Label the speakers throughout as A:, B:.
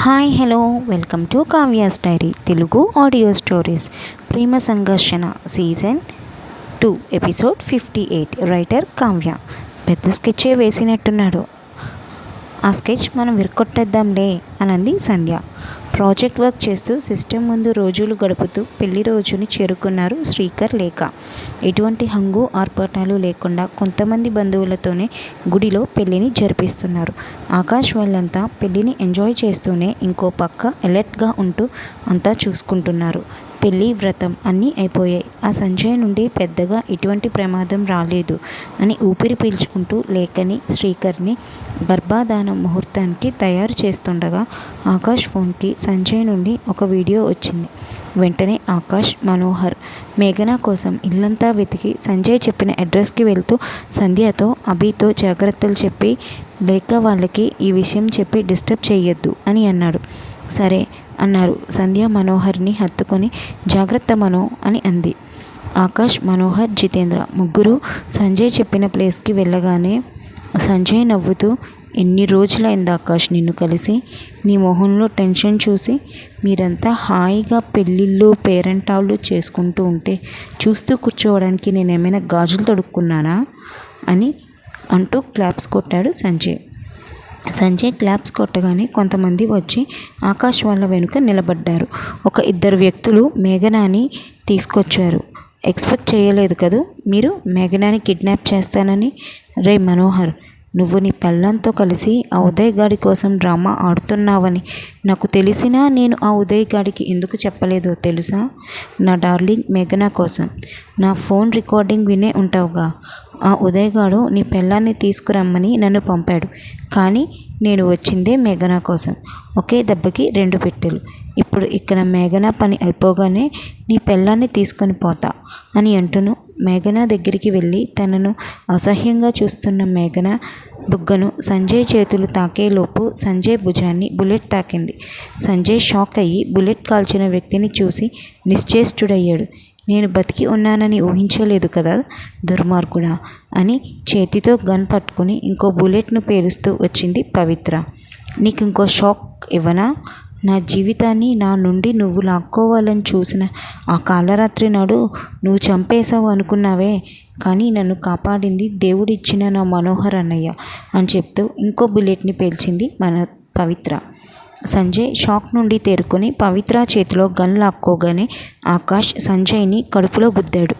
A: Hi hello. Welcome to Kavya's diary Telugu audio stories. ప్రేమ సంఘర్షణ season two episode fifty eight. Writer Kavya. పెద్ద స్కెచ్చే వేసినట్టున్నాడు. ఆ sketch మనం విరకొట్టేద్దాంలే అనంది సంధ్య. ప్రాజెక్ట్ వర్క్ చేస్తూ సిస్టమ్ ముందు రోజులు గడుపుతూ పెళ్ళి రోజుని చేరుకున్నారు శ్రీకర్ లేక. ఎటువంటి హంగు ఆర్పాటాలు లేకుండా కొంతమంది బంధువులతోనే గుడిలో పెళ్ళిని జరిపిస్తున్నారు. ఆకాష్ వాళ్ళంతా పెళ్ళిని ఎంజాయ్ చేస్తూనే ఇంకో పక్క అలర్ట్గా ఉంటూ అంతా చూసుకుంటున్నారు. పెళ్ళి వ్రతం అన్నీ అయిపోయాయి. ఆ సంజయ్ నుండి పెద్దగా ఎటువంటి ప్రమాదం రాలేదు అని ఊపిరి పీల్చుకుంటూ లేఖని శ్రీకర్ని గర్భాధానం ముహూర్తానికి తయారు చేస్తుండగా ఆకాష్ ఫోన్కి సంజయ్ నుండి ఒక వీడియో వచ్చింది. వెంటనే ఆకాష్ మనోహర్ మేఘన కోసం ఇల్లంతా వెతికి సంజయ్ చెప్పిన అడ్రస్కి వెళ్తూ సంధ్యతో అభితో జాగ్రత్తలు చెప్పి లేక వాళ్ళకి ఈ విషయం చెప్పి డిస్టర్బ్ చేయొద్దు అని అన్నాడు. సరే అన్నారు. సంధ్య మనోహర్ని హత్తుకొని జాగ్రత్త మనో అని అంది. ఆకాష్ మనోహర్ జితేంద్ర ముగ్గురు సంజయ్ చెప్పిన ప్లేస్కి వెళ్ళగానే సంజయ్ నవ్వుతూ ఎన్ని రోజులైంది ఆకాష్ నిన్ను కలిసి? నీ మొహంలో టెన్షన్ చూసి మీరంతా హాయిగా పెళ్ళిళ్ళు పేరెంట్ వాళ్ళు చేసుకుంటూ ఉంటే చూస్తూ కూర్చోవడానికి నేనేమైనా గాజులు తొడుక్కున్నానా? అని అంటూ క్లాప్స్ కొట్టాడు సంజయ్. సంజయ్ క్లాప్స్ కొట్టగానే కొంతమంది వచ్చి ఆకాష్ వాళ్ళ వెనుక నిలబడ్డారు. ఒక ఇద్దరు వ్యక్తులు మేఘనాని తీసుకొచ్చారు. ఎక్స్పెక్ట్ చేయలేదు కదూ? మీరు మేఘనాని కిడ్నాప్ చేస్తానని? రే మనోహర్ నువ్వు నీ పెళ్ళంతో కలిసి ఆ ఉదయ్ గాడి కోసం డ్రామా ఆడుతున్నావని నాకు తెలిసినా నేను ఆ ఉదయ్ గాడికి ఎందుకు చెప్పలేదో తెలుసా? నా డార్లింగ్ మేఘనా కోసం. నా ఫోన్ రికార్డింగ్ వినే ఉంటావుగా. ఆ ఉదయగాడు నీ పెళ్ళాన్ని తీసుకురమ్మని నన్ను పంపాడు. కానీ నేను వచ్చిందే మేఘనా కోసం. ఒకే దెబ్బకి రెండు పెట్టెలు. ఇప్పుడు ఇక్కడ మేఘన పని అయిపోగానే నీ పెళ్ళాన్ని తీసుకొని పోతా అని అంటును. మేఘన దగ్గరికి వెళ్ళి తనను అసహ్యంగా చూస్తున్న మేఘన బుగ్గను సంజయ్ చేతులు తాకేలోపు సంజయ్ భుజాన్ని బుల్లెట్ తాకింది. సంజయ్ షాక్ అయ్యి బుల్లెట్ కాల్చిన వ్యక్తిని చూసి నిశ్చేష్టుడయ్యాడు. నేను బతికి ఉన్నానని ఊహించలేదు కదా దుర్మార్గుడా! అని చేతితో గన్ పట్టుకుని ఇంకో బుల్లెట్ను పేలుస్తూ వచ్చింది పవిత్ర. నీకు ఇంకో షాక్ ఇవ్వనా? నా జీవితాన్ని నా నుండి నువ్వు లాక్కోవాలని చూసిన ఆ కాలరాత్రి నాడు నువ్వు చంపేశావు అనుకున్నావే కానీ నన్ను కాపాడింది దేవుడిచ్చిన నా మనోహర్ అన్నయ్య అని చెప్తూ ఇంకో బుల్లెట్ని పేల్చింది మన పవిత్ర. సంజయ్ షాక్ నుండి తేరుకొని పవిత్ర చేతిలో గన్ లాక్కోగానే ఆకాష్ సంజయ్ని కడుపులో గుద్దాడు.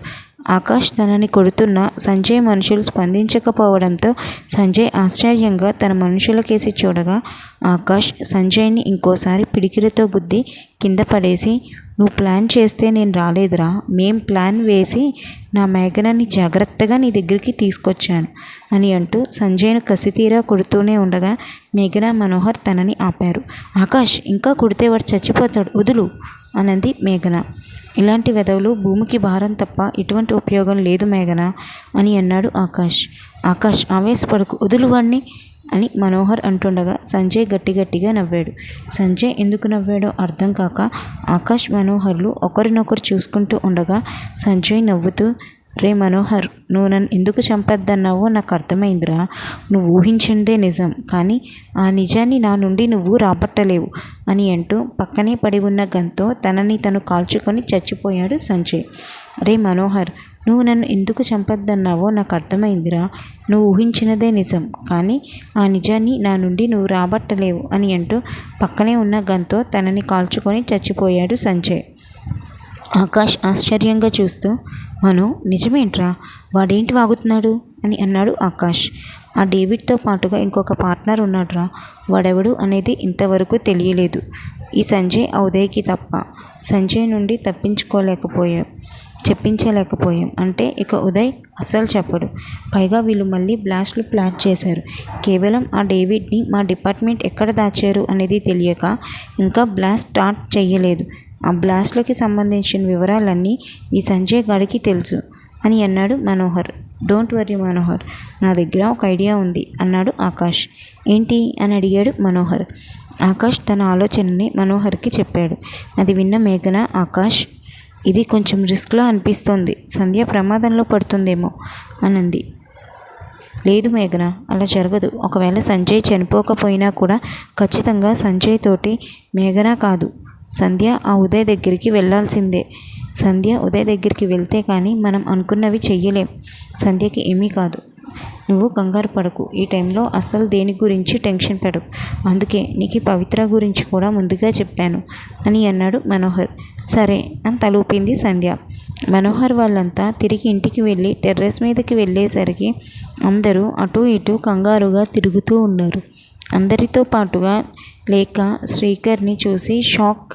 A: ఆకాష్ తనని కొడుతున్న సంజయ్ మనుషులు స్పందించకపోవడంతో సంజయ్ ఆశ్చర్యంగా తన మనుషుల కేసి చూడగా ఆకాష్ సంజయ్ని ఇంకోసారి పిడికిలతో గుద్ది కింద పడేసి నువ్వు ప్లాన్ చేస్తే నేను రాలేదురా. మేం ప్లాన్ వేసి నా మేఘనాన్ని జాగ్రత్తగా నీ దగ్గరికి తీసుకొచ్చాను అని అంటూ సంజయ్ను కసితీరా కొడుతూనే ఉండగా మేఘన మనోహర్ తనని ఆపారు. ఆకాష్ ఇంకా కొడితే వాడు చచ్చిపోతాడు వదులు అనంది మేఘన. ఇలాంటి వెధవులు భూమికి భారం తప్ప ఎటువంటి ఉపయోగం లేదు మేఘన అని అన్నాడు ఆకాష్. ఆకాష్ ఆవేశపడకు వదులు వాడిని అని మనోహర్ అంటుండగా సంజయ్ గట్టి గట్టిగా నవ్వాడు. సంజయ్ ఎందుకు నవ్వాడో అర్థం కాక ఆకాష్ మనోహర్లు ఒకరినొకరు చూసుకుంటూ ఉండగా సంజయ్ నవ్వుతూ రే మనోహర్ నువ్వు నన్ను ఎందుకు చంపొద్దన్నావో నాకు అర్థమైందిరా. నువ్వు ఊహించిందే నిజం కానీ ఆ నిజాన్ని నా నుండి నువ్వు రాబట్టలేవు అని అంటూ పక్కనే పడి ఉన్న గంతో తనని తను కాల్చుకొని చచ్చిపోయాడు సంజయ్. రే మనోహర్ నువ్వు నన్ను ఎందుకు చంపొద్దన్నావో నాకు అర్థమైందిరా. నువ్వు ఊహించినదే నిజం. కానీ ఆ నిజాన్ని నా నుండి నువ్వు రాబట్టలేవు అని అంటూ పక్కనే ఉన్న గంతో తనని కాల్చుకొని చచ్చిపోయాడు సంజయ్. ఆకాష్ ఆశ్చర్యంగా చూస్తూ మను నిజమేంట్రా? వాడేంటి వాగుతున్నాడు? అని అన్నాడు ఆకాష్. ఆ డేవిడ్తో పాటుగా ఇంకొక పార్ట్నర్ ఉన్నాడ్రా. వాడెవడు అనేది ఇంతవరకు తెలియలేదు. ఈ సంజయ్ ఆ ఉదయ్కి తప్ప. సంజయ్ నుండి తప్పించుకోలేకపోయాం చెప్పించలేకపోయాం. అంటే ఇక ఉదయ్ అస్సలు చెప్పడు. పైగా వీళ్ళు మళ్ళీ బ్లాస్ట్లు ప్లాన్ చేశారు. కేవలం ఆ డేవిడ్ని మా డిపార్ట్మెంట్ ఎక్కడ దాచారు అనేది తెలియక ఇంకా బ్లాస్ట్ స్టార్ట్ చేయలేదు ఆ బ్లాస్ట్లకి సంబంధించిన వివరాలన్నీ ఈ సంజయ్ గాడికి తెలుసు అని అన్నాడు మనోహర్. డోంట్ వరీ మనోహర్ నా దగ్గర ఒక ఐడియా ఉంది అన్నాడు ఆకాష్. ఏంటి? అని అడిగాడు మనోహర్. ఆకాష్ తన ఆలోచనని మనోహర్కి చెప్పాడు. అది విన్న మేఘన ఆకాష్ ఇది కొంచెం రిస్క్లా అనిపిస్తోంది. సంధ్య ప్రమాదంలో పడుతుందేమో అనంది. లేదు మేఘన అలా జరగదు. ఒకవేళ సంజయ్ చనిపోకపోయినా కూడా ఖచ్చితంగా సంజయ్ తోటి మేఘన కాదు. సంధ్య ఆ ఉదయ్ దగ్గరికి వెళ్ళాల్సిందే సంధ్య ఉదయ్ దగ్గరికి వెళ్తే కానీ మనం అనుకున్నవి చెయ్యలేం. సంధ్యకి ఏమీ కాదు. నువ్వు కంగారు పడకు. ఈ టైంలో అస్సలు దేని గురించి టెన్షన్ పడకు. అందుకే నీకు పవిత్ర గురించి కూడా ముందుగా చెప్పాను అని అన్నాడు మనోహర్. సరే అని తలూపింది సంధ్య. మనోహర్ వాళ్ళంతా తిరిగి ఇంటికి వెళ్ళి టెర్రస్ మీదకి వెళ్ళేసరికి అందరూ అటు ఇటు కంగారుగా తిరుగుతూ ఉన్నారు. అందరితో పాటుగా లేక శ్రీకర్ని చూసి shock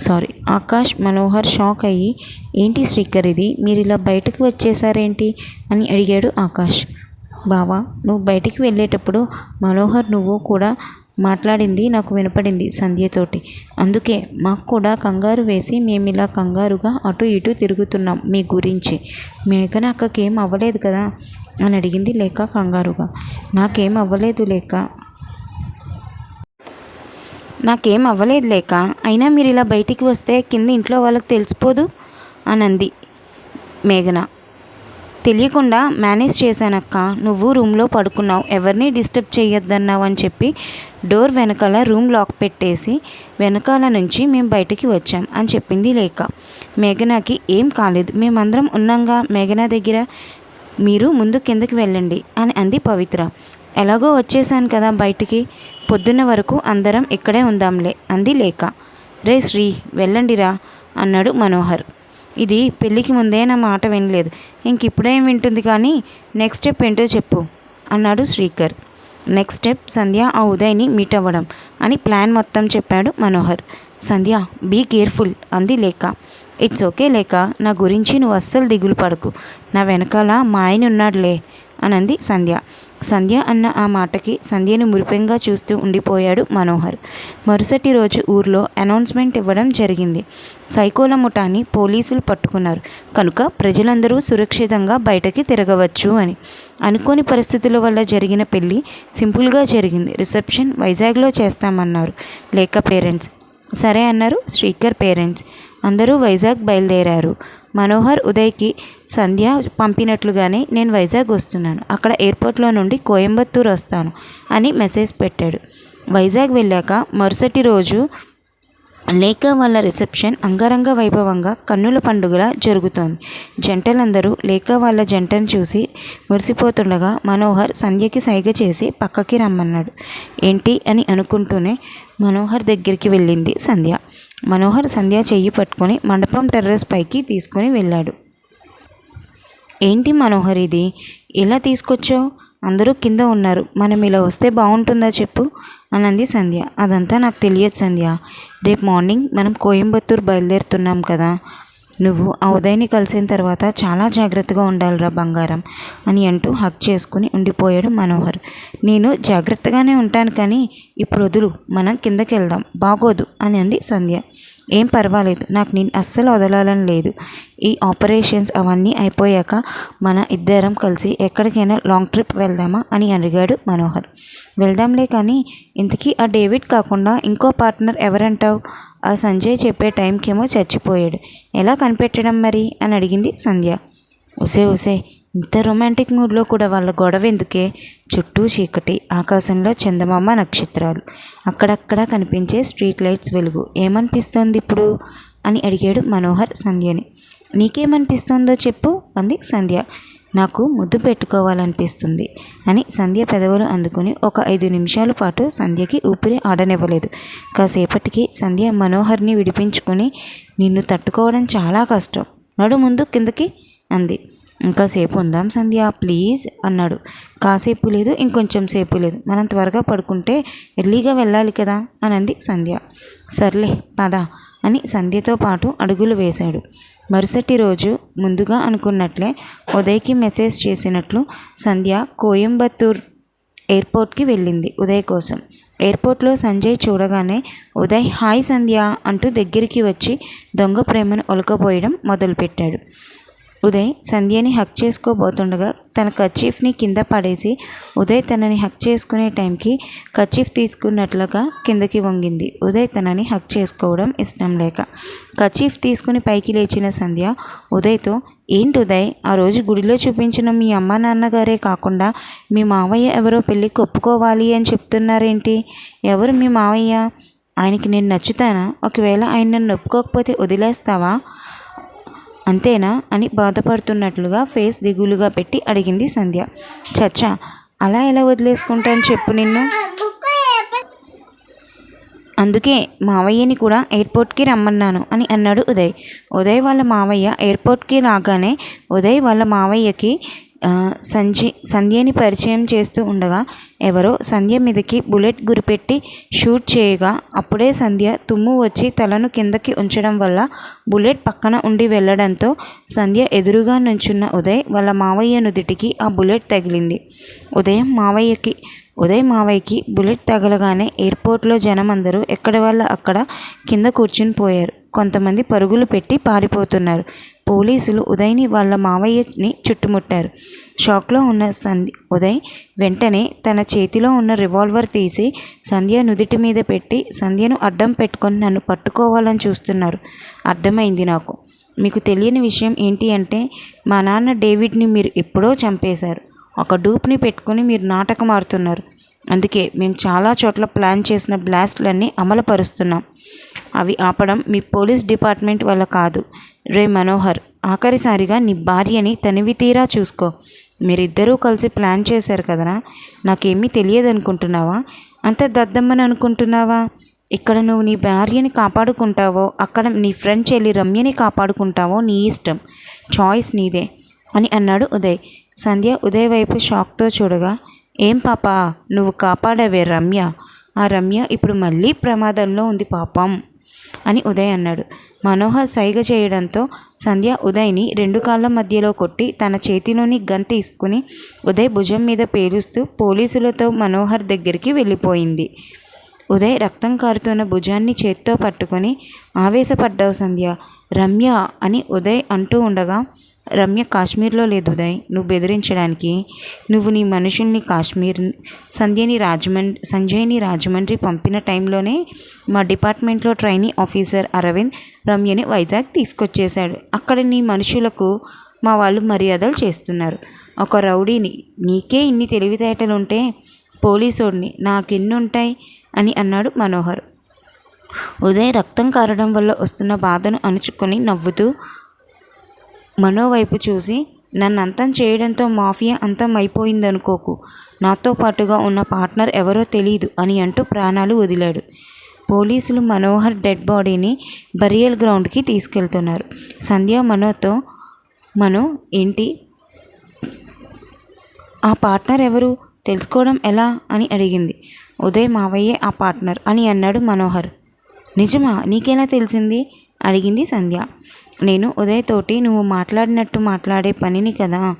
A: sorry Akash Manohar shock అయ్యి ఏంటి శ్రీకర్ ఇది? మీరు ఇలా బయటకు వచ్చేసారేంటి? అని అడిగాడు ఆకాష్. బావా నువ్వు బయటికి వెళ్ళేటప్పుడు మనోహర్ నువ్వు కూడా మాట్లాడింది నాకు వినపడింది సంధ్యతోటి. అందుకే మాకు కూడా కంగారు వేసి మేము ఇలా కంగారుగా అటు ఇటు తిరుగుతున్నాం మీ గురించి. మేఘన అక్కకేం అవ్వలేదు కదా? అని అడిగింది లేక కంగారుగా. నాకేం అవ్వలేదు లేక. నాకేం అవ్వలేదు లేక. అయినా మీరు ఇలా బయటికి వస్తే కింద ఇంట్లో వాళ్ళకి తెలిసిపోదు? అని అంది మేఘన. తెలియకుండా మేనేజ్ చేశానక్క. నువ్వు రూమ్లో పడుకున్నావు. ఎవరిని డిస్టర్బ్ చేయొద్దన్నావు అని చెప్పి డోర్ వెనకాల రూమ్ లాక్ పెట్టేసి వెనకాల నుంచి మేము బయటికి వచ్చాం అని చెప్పింది లేక మేఘనాకి ఏం కాలేదు. మేమందరం ఉన్నాగా మేఘనా దగ్గర? మీరు ముందు కిందకి వెళ్ళండి అని అంది పవిత్ర. ఎలాగో వచ్చేసాను కదా బయటికి. పొద్దున్న వరకు అందరం ఇక్కడే ఉందాంలే అంది లేక రే శ్రీ వెళ్ళండిరా అన్నాడు మనోహర్. ఇది పెళ్ళికి ముందే నా మాట వినలేదు. ఇంక ఇప్పుడేం వింటుంది కానీ నెక్స్ట్ స్టెప్ ఏంటో చెప్పు అన్నాడు శ్రీకర్. నెక్స్ట్ స్టెప్ సంధ్య ఆ ఉదయ్ని మీట్ అవ్వడం అని ప్లాన్ మొత్తం చెప్పాడు మనోహర్. సంధ్య బీ కేర్ఫుల్ అంది లేక ఇట్స్ ఓకే లేక నా గురించి నువ్వు అస్సలు దిగులు పడకు. నా వెనకాల మా ఆయన ఉన్నాడులే. అనంది సంధ్య. సంధ్య అన్న ఆ మాటకి సంధ్యను మురిపెంగా చూస్తూ ఉండిపోయాడు మనోహర్. మరుసటి రోజు ఊర్లో అనౌన్స్మెంట్ ఇవ్వడం జరిగింది. సైకోల ముఠాని పోలీసులు పట్టుకున్నారు. కనుక ప్రజలందరూ సురక్షితంగా బయటకి తిరగవచ్చు అని. అనుకోని పరిస్థితుల వల్ల జరిగిన పెళ్ళి సింపుల్గా జరిగింది. రిసెప్షన్ వైజాగ్లో చేస్తామన్నారు. లేక పేరెంట్స్. సరే అన్నారు. శ్రీకర్ పేరెంట్స్. అందరూ వైజాగ్ బయలుదేరారు. మనోహర్ ఉదయ్కి సంధ్య పంపినట్లుగానే నేను వైజాగ్ వస్తున్నాను. అక్కడ ఎయిర్పోర్ట్లో నుండి కోయంబత్తూర్ వస్తాను అని మెసేజ్ పెట్టాడు. వైజాగ్ వెళ్ళాక మరుసటి రోజు లేక వాళ్ళ రిసెప్షన్ అంగరంగ వైభవంగా కన్నుల పండుగలా జరుగుతోంది. జంటలందరూ లేక వాళ్ళ జంటను చూసి మురిసిపోతుండగా మనోహర్ సంధ్యకి సైగ చేసి పక్కకి రమ్మన్నాడు. ఏంటి అని అనుకుంటూనే మనోహర్ దగ్గరికి వెళ్ళింది సంధ్య. మనోహర్ సంధ్య చెయ్యి పట్టుకొని మండపం టెర్రస్ పైకి తీసుకొని వెళ్ళాడు. ఏంటి మనోహర్ ఇది? ఎలా తీసుకొచ్చావు? అందరూ కింద ఉన్నారు. మనం ఇలా వస్తే బాగుంటుందా చెప్పు అనంది సంధ్య. అదంతా నాకు తెలియదు సంధ్య. రేపు మార్నింగ్ మనం కోయంబత్తూర్ బయలుదేరుతున్నాం కదా. నువ్వు ఆ ఉదయని కలిసిన తర్వాత చాలా జాగ్రత్తగా ఉండాలిరా బంగారం అని అంటూ హక్ చేసుకుని ఉండిపోయాడు మనోహర్. నేను జాగ్రత్తగానే ఉంటాను కానీ ఇప్పుడు వదులు మనం కిందకి వెళ్దాం బాగోదు అని అంది సంధ్య. ఏం పర్వాలేదు నాకు నేను అస్సలు వదలాలని లేదు. ఈ ఆపరేషన్స్ అవన్నీ అయిపోయాక మన ఇద్దరం కలిసి ఎక్కడికైనా లాంగ్ ట్రిప్ వెళ్దామా అని అడిగాడు మనోహర్. వెళ్దాంలే కానీ ఇంతకీ ఆ డేవిడ్ కాకుండా ఇంకో పార్ట్నర్ ఎవరంటావు? ఆ సంజయ్ చెప్పే టైంకేమో చచ్చిపోయాడు. ఎలా కనిపెట్టడం మరి? అని అడిగింది సంధ్య. ఉసే ఉసే ఇంత రొమాంటిక్ మూడ్లో కూడా వాళ్ళ గొడవ ఎందుకే చుట్టూ చీకటి ఆకాశంలో చందమామ నక్షత్రాలు. అక్కడక్కడ కనిపించే స్ట్రీట్ లైట్స్ వెలుగు. ఏమనిపిస్తోంది ఇప్పుడు? అని అడిగాడు మనోహర్ సంధ్యని. నీకేమనిపిస్తోందో చెప్పు అంది సంధ్య. నాకు ముద్దు పెట్టుకోవాలనిపిస్తుంది అని సంధ్య పెదవులు అందుకుని ఒక ఐదు నిమిషాల పాటు సంధ్యకి ఊపిరి ఆడనివ్వలేదు. కాసేపటికి సంధ్య మనోహర్ని విడిపించుకొని నిన్ను తట్టుకోవడం చాలా కష్టం. నడు ముందు కిందకి అంది. ఇంకాసేపు ఉందాం సంధ్య ప్లీజ్ అన్నాడు. కాసేపు లేదు ఇంకొంచెం సేపు లేదు. మనం త్వరగా పడుకుంటే ఎర్లీగా వెళ్ళాలి కదా అని అంది సంధ్య. సర్లే పద అని సంధ్యతో పాటు అడుగులు వేశాడు. మరుసటి రోజు ముందుగా అనుకున్నట్లే ఉదయ్కి మెసేజ్ చేసినట్లు సంధ్య కోయంబత్తూర్ ఎయిర్పోర్ట్కి వెళ్ళింది ఉదయ్ కోసం. ఎయిర్పోర్ట్లో సంజయ్ చూడగానే ఉదయ్ హాయ్ సంధ్య అంటూ దగ్గరికి వచ్చి దొంగ ప్రేమను ఒలకపోయడం మొదలుపెట్టాడు. ఉదయ్ సంధ్యని హక్ చేసుకోబోతుండగా తన కచీఫ్ని కింద పడేసి ఉదయ్ తనని హక్ చేసుకునే టైంకి కచీఫ్ తీసుకున్నట్లుగా కిందకి వంగింది. ఉదయ్ తనని హక్ చేసుకోవడం ఇష్టం లేక కచీఫ్ తీసుకుని పైకి లేచిన సంధ్య ఉదయ్తో ఏంటి ఉదయ్ ఆ రోజు గుడిలో చూపించిన మీ అమ్మ నాన్నగారే కాకుండా మీ మావయ్య ఎవరో పెళ్ళికి ఒప్పుకోవాలి అని చెప్తున్నారేంటి? ఎవరు మీ మావయ్య? ఆయనకి నేను నచ్చుతానా? ఒకవేళ ఆయన నన్ను ఒప్పుకోకపోతే వదిలేస్తావా? అంతేనా అని బాధపడుతున్నట్లుగా ఫేస్ దిగులుగా పెట్టి అడిగింది సంధ్య. చచ్చా అలా ఎలా వదిలేసుకుంటాను చెప్పు నిన్ను. అందుకే మావయ్యని కూడా ఎయిర్పోర్ట్కి రమ్మన్నాను అని అన్నాడు ఉదయ్. ఉదయ్ వాళ్ళ మావయ్య ఎయిర్పోర్ట్కి రాగానే ఉదయ్ వాళ్ళ మావయ్యకి ఆ, సంధ్యని పరిచయం చేస్తూ ఉండగా ఎవరో సంధ్య మీదకి బుల్లెట్ గురిపెట్టి షూట్ చేయగా అప్పుడే సంధ్య తుమ్ము వచ్చి తలను కిందకి ఉంచడం వల్ల బుల్లెట్ పక్కన ఉండి వెళ్ళడంతో సంధ్య ఎదురుగా నుంచున్న ఉదయ్ వాళ్ళ మావయ్య నుదిటికి ఆ బుల్లెట్ తగిలింది. ఉదయం మావయ్యకి ఉదయ్ మావయ్యకి బుల్లెట్ తగలగానే ఎయిర్పోర్ట్లో జనం అందరూ ఎక్కడ వాళ్ళ అక్కడ కింద కూర్చుని పోయారు. కొంతమంది పరుగులు పెట్టి పారిపోతున్నారు. పోలీసులు ఉదయ్ని వాళ్ళ మావయ్యని చుట్టుముట్టారు. షాక్లో ఉన్న సంధ్య ఉదయ్ వెంటనే తన చేతిలో ఉన్న రివాల్వర్ తీసి సంధ్య నుదిటి మీద పెట్టి సంధ్యను అడ్డం పెట్టుకొని నన్ను పట్టుకోవాలని చూస్తున్నారు. అర్థమైంది నాకు. మీకు తెలియని విషయం ఏంటి అంటే మా నాన్న డేవిడ్ని మీరు ఎప్పుడో చంపేశారు. ఒక డూప్ని పెట్టుకొని మీరు నాటకం ఆడుతున్నారు. అందుకే మేము చాలా చోట్ల ప్లాన్ చేసిన బ్లాస్ట్లన్నీ అమలుపరుస్తున్నాం. అవి ఆపడం మీ పోలీస్ డిపార్ట్మెంట్ వల్ల కాదు. రే మనోహర్ ఆఖరిసారిగా నీ భార్యని తనివి తీరా చూసుకో. మీరిద్దరూ కలిసి ప్లాన్ చేశారు కదరా? నాకేమీ తెలియదు అనుకుంటున్నావా అంత దద్దమ్మని అనుకుంటున్నావా? ఇక్కడ నువ్వు నీ భార్యని కాపాడుకుంటావో అక్కడ నీ ఫ్రెండ్ చెల్లి రమ్యని కాపాడుకుంటావో నీ ఇష్టం. చాయిస్ నీదే అని అన్నాడు ఉదయ్. సంధ్య ఉదయ్ వైపు షాక్తో చూడగా ఏం పాపా నువ్వు కాపాడవే రమ్య? ఆ రమ్య ఇప్పుడు మళ్ళీ ప్రమాదంలో ఉంది పాపం అని ఉదయ్ అన్నాడు. మనోహర్ సైగ చేయడంతో సంధ్య ఉదయ్ని రెండు కాళ్ళ మధ్యలో కొట్టి తన చేతిలోని గన్ తీసుకుని ఉదయ్ భుజం మీద పేలుస్తూ పోలీసులతో మనోహర్ దగ్గరికి వెళ్ళిపోయింది. ఉదయ్ రక్తం కారుతున్న భుజాన్ని చేత్తో పట్టుకొని ఆవేశపడ్డావు సంధ్య రమ్య అని ఉదయ్ అంటూ ఉండగా రమ్య కాశ్మీర్లో లేదు ఉదయ్ నువ్వు బెదిరించడానికి. నువ్వు నీ మనుషుల్ని కాశ్మీర్ సంధ్యని రాజమండ్రి సంజయ్ని రాజమండ్రి పంపిన టైంలోనే మా డిపార్ట్మెంట్లో ట్రైనీ ఆఫీసర్ అరవింద్ రమ్యని వైజాగ్ తీసుకొచ్చేశాడు. అక్కడ నీ మనుషులకు మా వాళ్ళు మర్యాదలు చేస్తున్నారు. ఒక రౌడీని నీకే ఇన్ని తెలివితేటలుంటే పోలీసోడిని నాకెన్నుంటాయి? అని అన్నాడు మనోహర్. ఉదయ్ రక్తం కారడం వల్ల వస్తున్న బాధను అణుచుకొని నవ్వుతూ మనోవైపు చూసి నన్నంతం చేయడంతో మాఫియా అంతం అయిపోయిందనుకోకు. నాతో పాటుగా ఉన్న పార్ట్నర్ ఎవరో తెలియదు అని అంటూ ప్రాణాలు వదిలాడు. పోలీసులు మనోహర్ డెడ్ బాడీని బరియల్ గ్రౌండ్కి తీసుకెళ్తున్నారు. సంధ్య మనోతో మనో ఏంటి? ఆ పార్ట్నర్ ఎవరు? తెలుసుకోవడం ఎలా? అని అడిగింది. ఉదయ్ మావయ్యే ఆ పార్ట్నర్ అని అన్నాడు మనోహర్. నిజమా? నీకెలా తెలిసింది? అడిగింది సంధ్య. నేను ఉదయ్ తోటి నువ్వు మాట్లాడినట్టు మాట్లాడే పనిని కదా.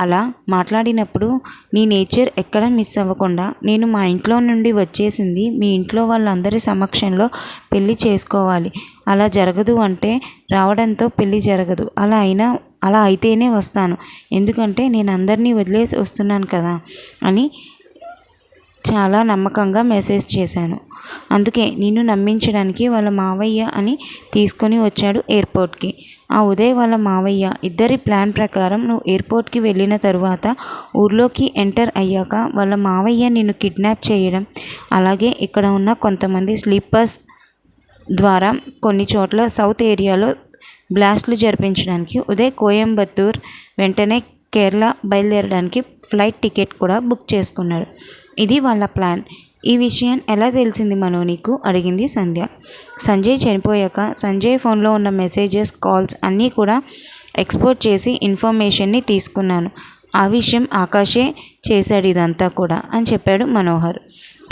A: అలా మాట్లాడినప్పుడు నీ నేచర్ ఎక్కడ మిస్ అవ్వకుండా నేను మా ఇంట్లో నుండి వచ్చేసింది మీ ఇంట్లో వాళ్ళందరి సమక్షంలో పెళ్ళి చేసుకోవాలి. అలా జరగదు అంటే రావడంతో పెళ్ళి జరగదు. అలా అయినా అలా అయితేనే వస్తాను. ఎందుకంటే నేను అందరినీ వదిలేసి వస్తున్నాను కదా అని చాలా నమ్మకంగా మెసేజ్ చేశాను. అందుకే నిన్ను నమ్మించడానికి వాళ్ళ మావయ్య అని తీసుకొని వచ్చాడు ఎయిర్పోర్ట్కి ఆ ఉదయ్ వాళ్ళ మావయ్య ఇద్దరి ప్లాన్ ప్రకారం నువ్వు ఎయిర్పోర్ట్కి వెళ్ళిన తరువాత ఊర్లోకి ఎంటర్ అయ్యాక వాళ్ళ మావయ్య నిన్ను కిడ్నాప్ చేయడం అలాగే ఇక్కడ ఉన్న కొంతమంది స్లీపర్స్ ద్వారా కొన్ని చోట్ల సౌత్ ఏరియాలో బ్లాస్ట్లు జరిపించడానికి ఉదయ్ కోయంబత్తూర్ వెంటనే కేరళ బయలుదేరడానికి ఫ్లైట్ టికెట్ కూడా బుక్ చేసుకున్నాడు. ఇది వాళ్ళ ప్లాన్. ఈ విషయం ఎలా తెలిసింది మనో నీకు? అడిగింది సంధ్య. సంజయ్ చనిపోయాక సంజయ్ ఫోన్లో ఉన్న మెసేజెస్ కాల్స్ అన్నీ కూడా ఎక్స్పోర్ట్ చేసి ఇన్ఫర్మేషన్ని తీసుకున్నాను. ఆ విషయం ఆకాశే చేశాడు ఇదంతా కూడా అని చెప్పాడు మనోహర్.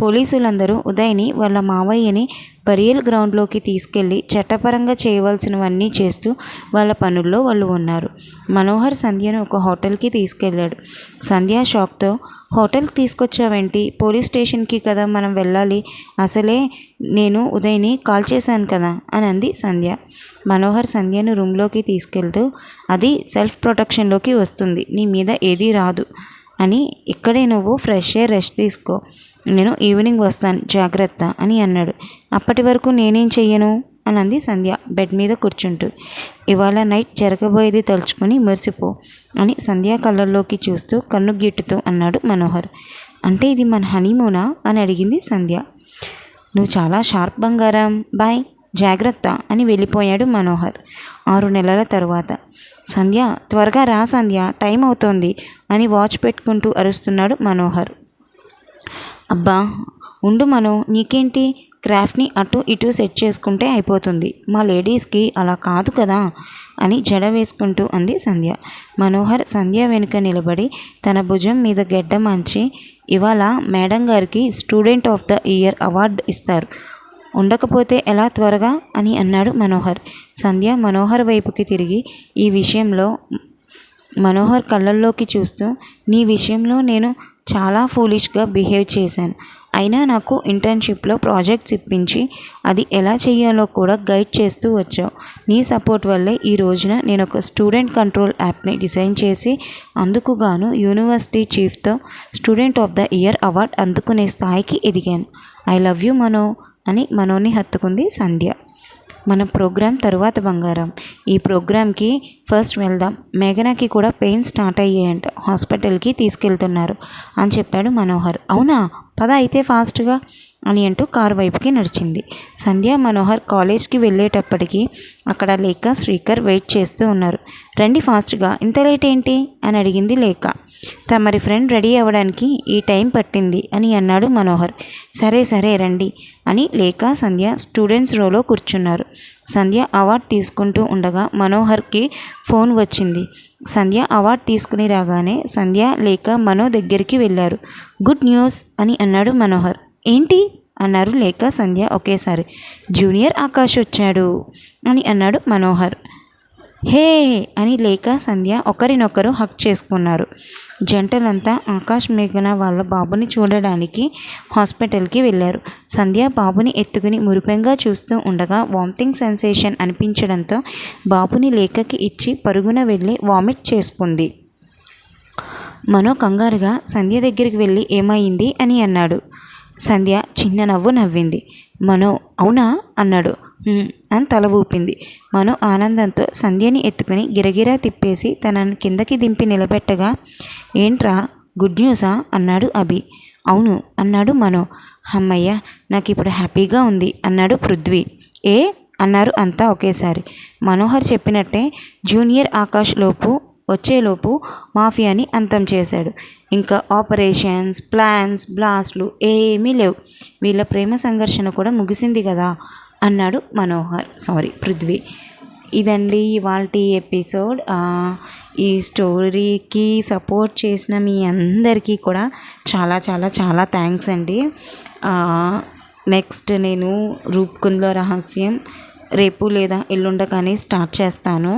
A: పోలీసులందరూ ఉదయ్ని వాళ్ళ మావయ్యని బరియల్ గ్రౌండ్లోకి తీసుకెళ్ళి చట్టపరంగా చేయవలసినవన్నీ చేస్తూ వాళ్ళ పనుల్లో వాళ్ళు ఉన్నారు. మనోహర్ సంధ్యను ఒక హోటల్కి తీసుకెళ్ళాడు. సంధ్య షాక్తో హోటల్కి తీసుకొచ్చావేంటి? పోలీస్ స్టేషన్కి కదా మనం వెళ్ళాలి. అసలే నేను ఉదయ్ని కాల్ చేశాను కదా అని అంది సంధ్య. మనోహర్ సంధ్యను రూమ్లోకి తీసుకెళ్తూ అది సెల్ఫ్ ప్రొటెక్షన్లోకి వస్తుంది. నీ మీద ఏదీ రాదు. అని ఇక్కడే నువ్వు ఫ్రెష్ ఎయిర్ రెస్ట్ తీసుకో. నేను ఈవినింగ్ వస్తాను జాగ్రత్త అని అన్నాడు. అప్పటి వరకు నేనేం చెయ్యను? అని అంది సంధ్య బెడ్ మీద కూర్చుంటూ. ఇవాళ నైట్ జరగబోయేది తలుచుకొని మెరిసిపో అని సంధ్య కళ్ళల్లోకి చూస్తూ కన్ను గిట్టుతూ అన్నాడు మనోహర్. అంటే ఇది మన హనీమూనా? అని అడిగింది సంధ్య. నువ్వు చాలా షార్ప్ బంగారం. బాయ్ జాగ్రత్త అని వెళ్ళిపోయాడు మనోహర్ ఆరు నెలల తరువాత. సంధ్య త్వరగా రా సంధ్య టైం అవుతోంది అని వాచ్ పెట్టుకుంటూ అరుస్తున్నాడు మనోహర్. అబ్బా ఉండు మనం నీకేంటి? క్రాఫ్ట్ని అటు ఇటు సెట్ చేసుకుంటే అయిపోతుంది. మా లేడీస్కి అలా కాదు కదా? అని జడ వేసుకుంటూ అంది సంధ్య. మనోహర్ సంధ్య వెనుక నిలబడి తన భుజం మీద గెడ్డ మంచి ఇవాళ మేడం గారికి student of the year award ఇస్తారు. ఉండకపోతే ఎలా త్వరగా? అని అన్నాడు మనోహర్. సంధ్య మనోహర్ వైపుకి తిరిగి ఈ విషయంలో మనోహర్ కళ్ళల్లోకి చూస్తూ నీ విషయంలో నేను చాలా ఫూలిష్గా బిహేవ్ చేశాను. అయినా నాకు ఇంటర్న్షిప్లో ప్రాజెక్ట్స్ ఇప్పించి అది ఎలా చేయాలో కూడా గైడ్ చేస్తూ వచ్చావు. నీ సపోర్ట్ వల్లే ఈ రోజున నేను ఒక స్టూడెంట్ కంట్రోల్ యాప్ని డిజైన్ చేసి అందుకు గాను university చీఫ్తో student of the year award అందుకునే స్థాయికి ఎదిగాను. ఐ లవ్ యూ మనో అని మనోని హత్తుకుంది సంధ్య. మన ప్రోగ్రాం తరువాత బంగారం. ఈ ప్రోగ్రాంకి ఫస్ట్ వెళ్దాం. మేఘనాకి కూడా పెయిన్ స్టార్ట్ అయ్యాయంట. హాస్పిటల్కి తీసుకెళ్తున్నారు అని చెప్పాడు మనోహర్. అవునా? పద అయితే ఫాస్ట్గా అని అంటూ కారు వైపుకి నడిచింది. సంధ్య మనోహర్ కాలేజ్కి వెళ్ళేటప్పటికి అక్కడ లేక శ్రీకర్ వెయిట్ చేస్తూ ఉన్నారు. రండి ఫాస్ట్గా ఇంత లేట్ ఏంటి? అని అడిగింది లేక. తమరి ఫ్రెండ్ రెడీ అవ్వడానికి ఈ టైం పట్టింది అని అన్నాడు మనోహర్. సరే సరే రండి అని లేక సంధ్య స్టూడెంట్స్ రోలో కూర్చున్నారు. సంధ్య అవార్డ్ తీసుకుంటూ ఉండగా మనోహర్కి ఫోన్ వచ్చింది. సంధ్య అవార్డ్ తీసుకుని రాగానే సంధ్య లేక మనో దగ్గరికి వెళ్ళారు. గుడ్ న్యూస్ అని అన్నాడు మనోహర్. ఏంటి? అన్నారు లేక సంధ్య ఒకేసారి. జూనియర్ ఆకాష్ వచ్చాడు అని అన్నాడు మనోహర్. హే అని లేక సంధ్య ఒకరినొకరు హక్ చేసుకున్నారు. జంటలంతా ఆకాష్ మేఘన వాళ్ళ బాబుని చూడడానికి హాస్పిటల్కి వెళ్ళారు. సంధ్య బాబుని ఎత్తుకుని మురిపెంగా చూస్తూ ఉండగా వామిటింగ్ సెన్సేషన్ అనిపించడంతో బాబుని లేఖకి ఇచ్చి పరుగున వెళ్ళి వామిట్ చేసుకుంది. మనో కంగారుగా సంధ్య దగ్గరికి వెళ్ళి ఏమైంది అని అన్నాడు. సంధ్య చిన్న నవ్వు నవ్వింది. మనో అవునా? అన్నాడు. అని తల ఊపింది. మనో ఆనందంతో సంధ్యని ఎత్తుకుని గిరగిరా తిప్పేసి తనని కిందకి దింపి నిలబెట్టగా ఏంట్రా గుడ్ న్యూసా అన్నాడు అభి. అవును అన్నాడు మనో. అమ్మయ్య నాకు ఇప్పుడు హ్యాపీగా ఉంది అన్నాడు పృథ్వీ. ఏ? అన్నారు అంతా ఒకేసారి. మనోహర్ చెప్పినట్టే జూనియర్ ఆకాష్ లోపు వచ్చేలోపు మాఫియాని అంతం చేశాడు. ఇంకా ఆపరేషన్స్ ప్లాన్స్ బ్లాస్ట్లు ఏమీ లేవు. వీళ్ళ ప్రేమ సంఘర్షణ కూడా ముగిసింది కదా. అన్నాడు మనోహర్. సారీ పృథ్వీ. ఇదండి ఇవాళ ఎపిసోడ్. ఈ స్టోరీకి సపోర్ట్ చేసిన మీ అందరికీ కూడా చాలా చాలా చాలా థ్యాంక్స్ అండి. నెక్స్ట్ నేను రూప్కుంద్ల రహస్యం రేపు లేదా ఎల్లుండ కానీ స్టార్ట్ చేస్తాను.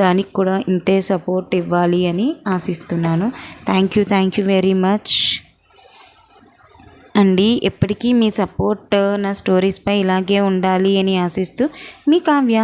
A: దానికి కూడా ఇంతే సపోర్ట్ ఇవ్వాలి అని ఆశిస్తున్నాను. Thank you thank you very much అండి. ఎప్పటికీ మీ సపోర్ట్ నా స్టోరీస్పై ఇలాగే ఉండాలి అని ఆశిస్తూ మీ కావ్య